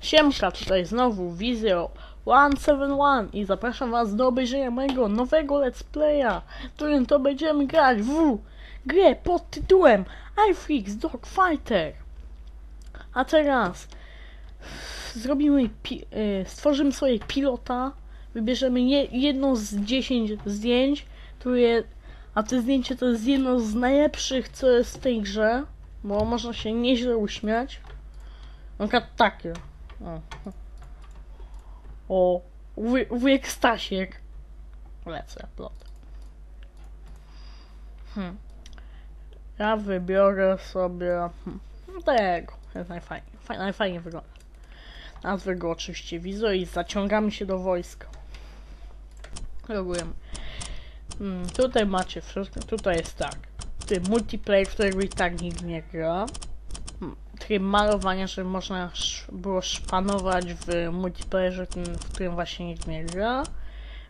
Siemka, tutaj znowu Wizjo 171 i zapraszam was do obejrzenia mojego nowego let's playa, w którym to będziemy grać w grę pod tytułem iFix Dogfighter. A teraz zrobimy, y, stworzymy sobie pilota, wybierzemy je, jedno z 10 zdjęć, które, a to zdjęcie to jest jedno z najlepszych, co jest w tej grze, bo można się nieźle uśmiać. Na przykład takie. O, wuj, wujek Stasiek. Lecę, plot. Hmm. Ja wybiorę sobie hmm, tego. Jest najfajniej. Faj, najfajniej wygląda. Nazwę go oczywiście Wizo i zaciągamy się do wojska. Logujemy. Hmm, tutaj macie wszystko. Tutaj jest tak. Tutaj multiplayer, którego i tak nikt nie gra malowania, żeby można było szpanować w multiplayerze, w którym właśnie nikt nie gra.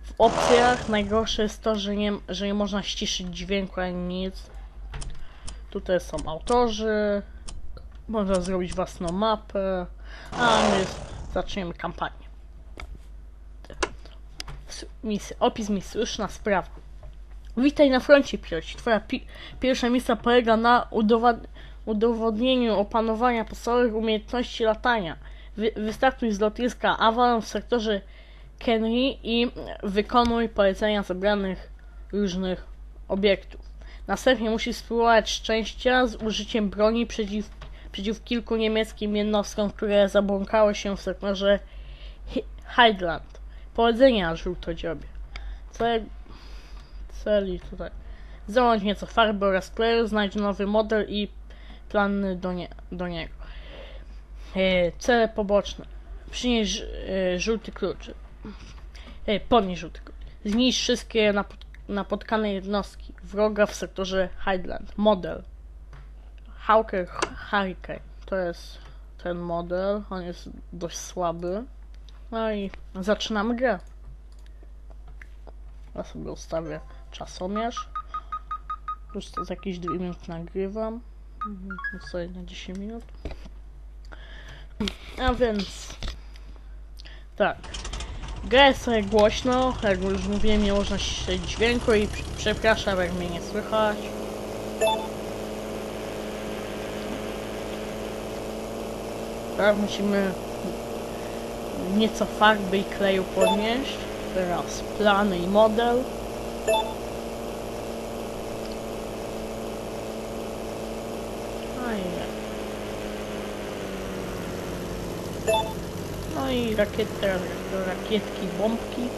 W opcjach najgorsze jest to, że nie, że nie można ściszyć dźwięku ani nic. Tutaj są autorzy. Można zrobić własną mapę. A my zaczniemy kampanię. Misja, opis misji, różna sprawa. Witaj na froncie, piloci. Twoja pi- pierwsza misja polega na udowod- udowodnieniu opanowania podstawowych umiejętności latania. Wy- wystartuj z lotniska Avalon w sektorze Kenry i wykonuj polecenia zebranych różnych obiektów. Następnie musisz spróbować szczęścia z użyciem broni przeciw, przeciw kilku niemieckim jednostkom, które zabłąkały się w sektorze Hi- Highland. Powodzenia, żółtodziobie. Cel, celi tutaj. Załącz nieco farby oraz kleju, znajdź nowy model i plany do, nie, do niego. E, cele poboczne. Przynieś e, żółty klucz. E, podnieś żółty klucz. Zniszcz wszystkie napot, napotkane jednostki wroga w sektorze Highland. Model. Hawker Hurricane. To jest ten model. On jest dość słaby. No i zaczynamy grę. Ja sobie ustawię czasomierz. Już to z jakieś 2 minut nagrywam. Mhm, sobie na 10 minut. A więc. Tak. Gra jest głośno, jak już mówiłem, nie można śledzić dźwięku i prze- przepraszam, jak mnie nie słychać. Teraz musimy nieco farby i kleju podnieść. Teraz plany i model. Fajnie. I rakiet, teraz do rakietki, bombki.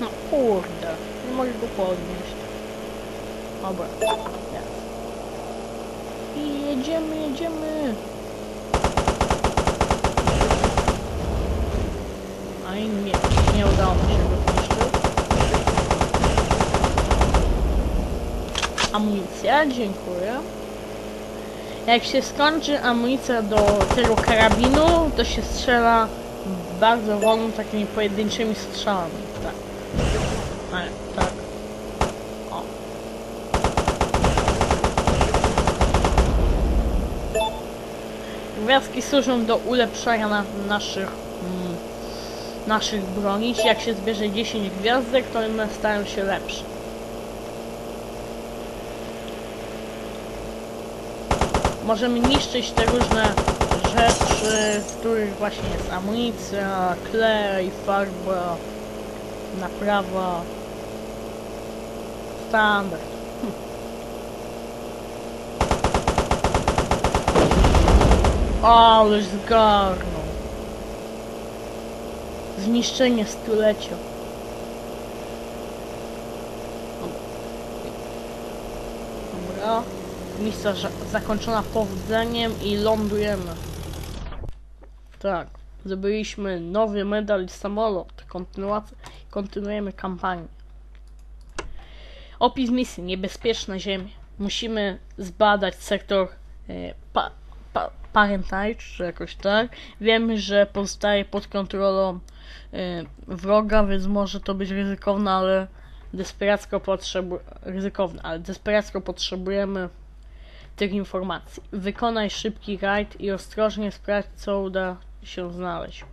No kurde, nie mogę go podnieść. Dobra, jest. I jedziemy, jedziemy. A i nie, nie udało mi się go zniszczyć. Amunicja, dziękuję. Jak się skończy amunicja do tego karabinu, to się strzela bardzo wolno takimi pojedynczymi strzałami. Ale, tak. O. Gwiazdki służą do ulepszania na, naszych mm, naszych broni. Jak się zbierze 10 gwiazdek, to one stają się lepsze. Możemy niszczyć te różne rzeczy, w których właśnie jest amunicja, klej, farba, naprawa, standard. Ależ zgarnął. Zniszczenie stulecia. Dobra. Misja za- zakończona powodzeniem i lądujemy. Tak. Zdobyliśmy nowy medal i samolot. Kontynuacja, kontynuujemy kampanię. Opis misji. Niebezpieczna Ziemia. Musimy zbadać sektor e, pa, pa, czy jakoś tak. Wiemy, że pozostaje pod kontrolą e, wroga, więc może to być ryzykowne, ale desperacko potrzebu ryzykowne, ale desperacko potrzebujemy tych informacji. Wykonaj szybki rajd i ostrożnie sprawdź, co uda się znaleźć.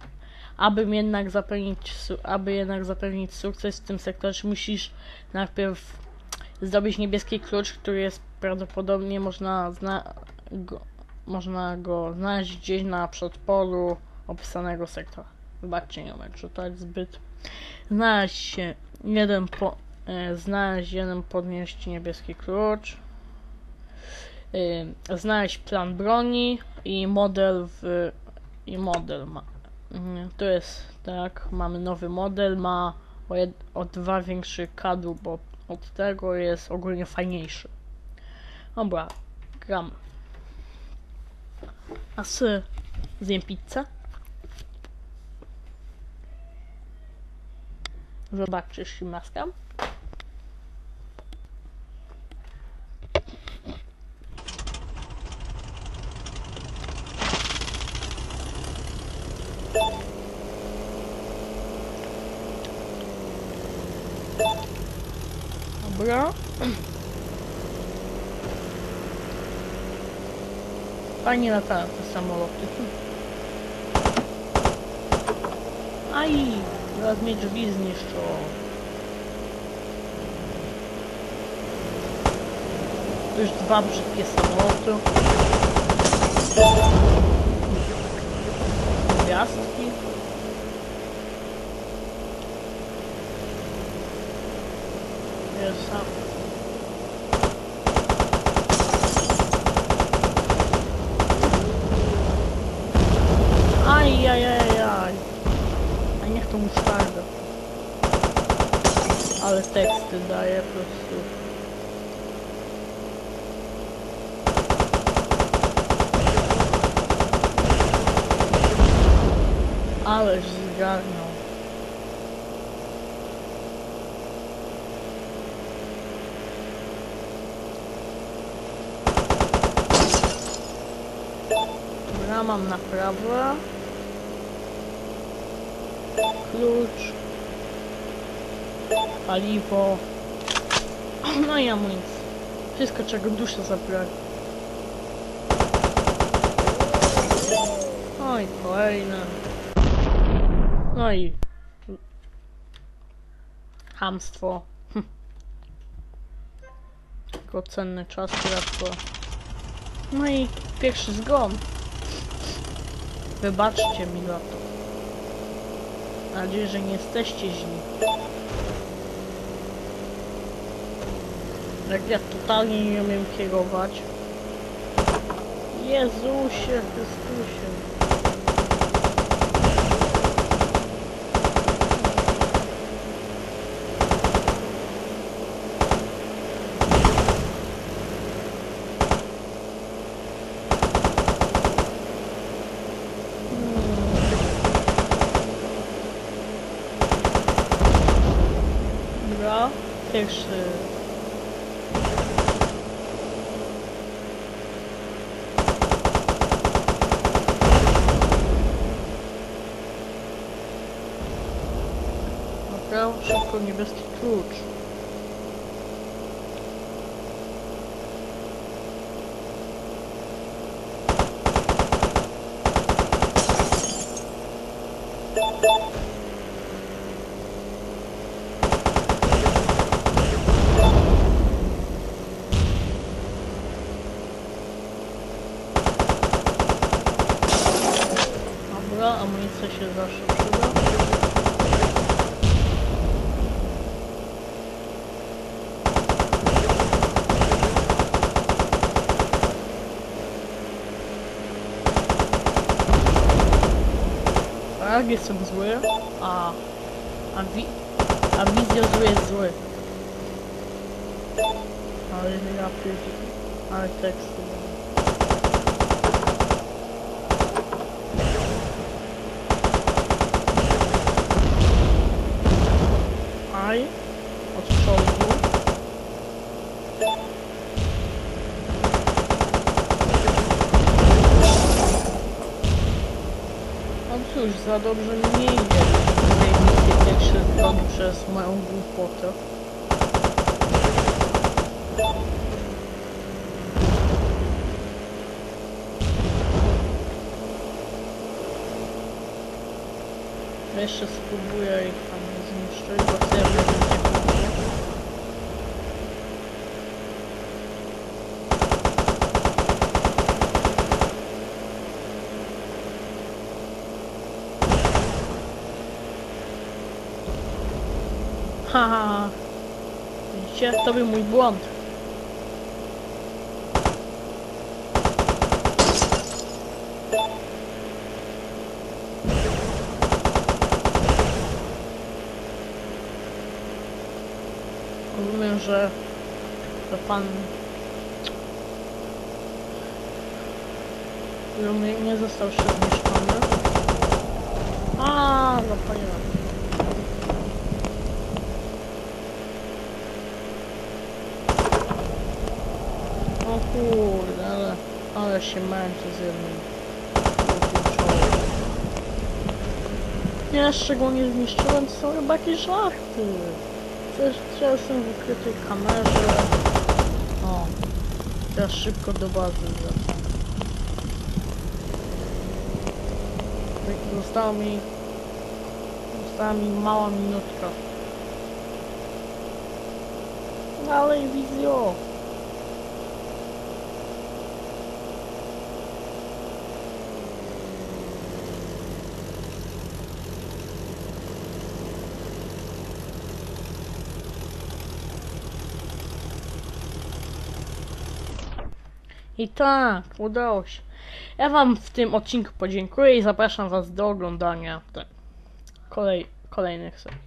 Aby jednak zapewnić, aby jednak zapewnić sukces w tym sektorze, musisz najpierw zdobyć niebieski klucz, który jest prawdopodobnie można, zna- go, można go znaleźć gdzieś na przedpolu opisanego sektora. Wybaczcie, nie umiem czytać zbyt. Znaleźć się jeden po, e, znaleźć jeden, podnieść niebieski klucz. Y, znaleźć plan broni i model w i model ma. To jest tak, mamy nowy model, ma o, jed, o dwa większy kadłub, bo od tego jest ogólnie fajniejszy. Dobra, gram. A sy zjem pizzę? Zobaczysz, maskam. Dobra. Fajnie latają te samoloty. Aj, zaraz mnie drzwi zniszczą. Tu już dwa brzydkie samoloty. Gwiazdki. Jest sam. Aj, aj, aj, aj. A niech to musztarda. Ale teksty daje po prostu. Ależ zgarnął. Dobra, mam naprawę. Klucz. Paliwo. No i amunicja. Wszystko, czego dusza zabrali. Oj, kolejne. No i... Hamstwo. Tylko cenny czas, teraz No i pierwszy zgon. Wybaczcie mi za to. Mam nadzieję, że nie jesteście źli. Jak ja totalnie nie umiem kierować. Jezusie Chrystusie. Dobra, pierwszy. Szybko niebieski klucz. Dobra, amunicja się zawsze Tak, jestem zły, a... A, wi a wizja zły jest zły. Ale ja pierdolę. Ale teksty. Aj. Za dobrze mi nie idzie. Tej misji pierwszy dom przez moją głupotę. Jeszcze spróbuję ich tam zniszczyć, bo chcę wiedzieć jak to będzie. Haha. Widzicie? To był mój błąd. Rozumiem, że to pan że nie, nie został jeszcze zniszczony. A, zapaliłem. O kurde, ale, ale się męczę z jednym głupim czołem. Jeszcze go nie zniszczyłem, to są chyba jakieś żarty. Ja jestem w ukrytej kamerze. O, teraz szybko do bazy wracam. Została mi... Została mi mała minutka. Dalej, wizjo! I tak, udało się. Ja wam w tym odcinku podziękuję i zapraszam was do oglądania te kolej, kolejnych serii.